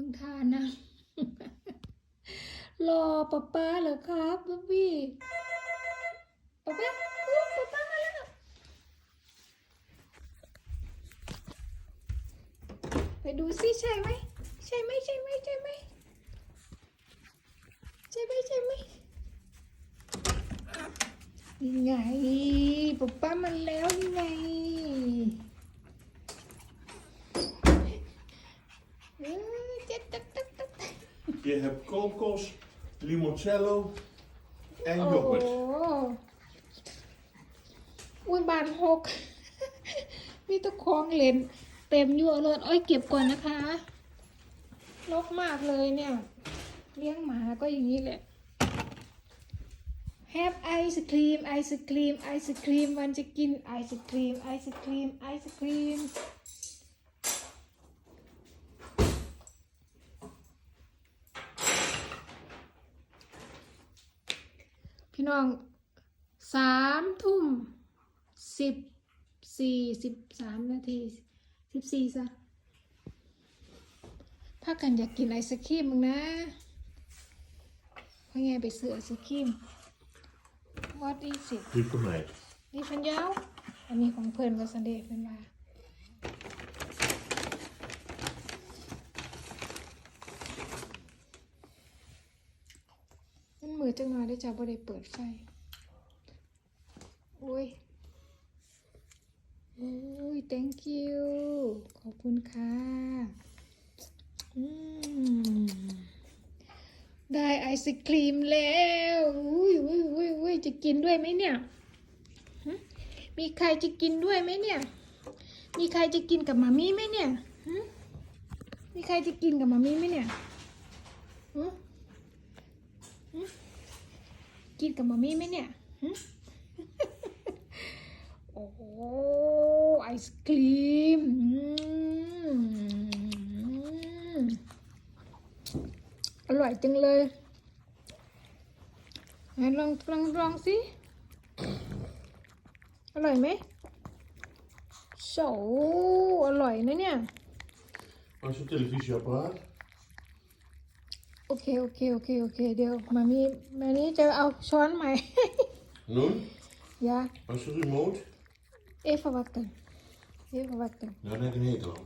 มึงทานนะ รอป๊าป๊าเหรอครับบ๊อบบี้ป๊าป๊าป๊าป๊ามาแล้วไปดูสิใช่ไหมใช่ไหมใช่ไหมใช่ไหมใช่ไหมใช่ไหมนี่ไงป๊าป๊ามันแล้วนี่ไงเออเจ๊ดตักตักตัก Je hebt kokos, limoncello en โอ้โห yoghurt. อุ้ยบานหก มีแตะคองเลนเต็มยั่วเลยอ้อยเก็บก่อนนะคะลกมากเลยเนี่ย เลี้ยงหมาก็อย่างนี้แหละแฮปไอศครีมไอศครีมไอศครีมมันจะกินไอศครีมไอศครีมไอศครีม พี่น้องสามทุ่มสิบสี่สิบสามนาทีสิบสี่ซะถ้ากันอยากกินไอศครีมมึงนะพ่อไงไปซื้อไอศครีม What is it Die voor mij. นี่พันยาวอันนี้ของเพื่อนก็สันเดย์เป็นว่า มันมือจังหน่อยได้จ้าบ่ได้เปิดไฟโอ้ยโอ้ย thank you ขอบคุณค่ะได้ไอศครีมแล้วอุ้ยอุ้ยอุ้ยอุ้ยจะกินด้วยไหมเนี่ย มีใครจะกินด้วยไหมเนี่ย มีใครจะกินกับมามี่ไหมเนี่ย มีใครจะกินกับมามี่ไหมเนี่ย กินกับหมามีไหมเนี่ยหึโอ้โหไอศครีมอืมอร่อยจังเลยไหนลองลองลองสิ อร่อยไหมโสอร่อยนะเนี่ย Waar is je televisieapparaat? โอเค โอเค โอเค โอเค เดี๋ยวมามีมานี้จะเอาช้อนใหม่ Noem, อย่า waar is de remote? even wachten even wachten Nou, net een hekel aan.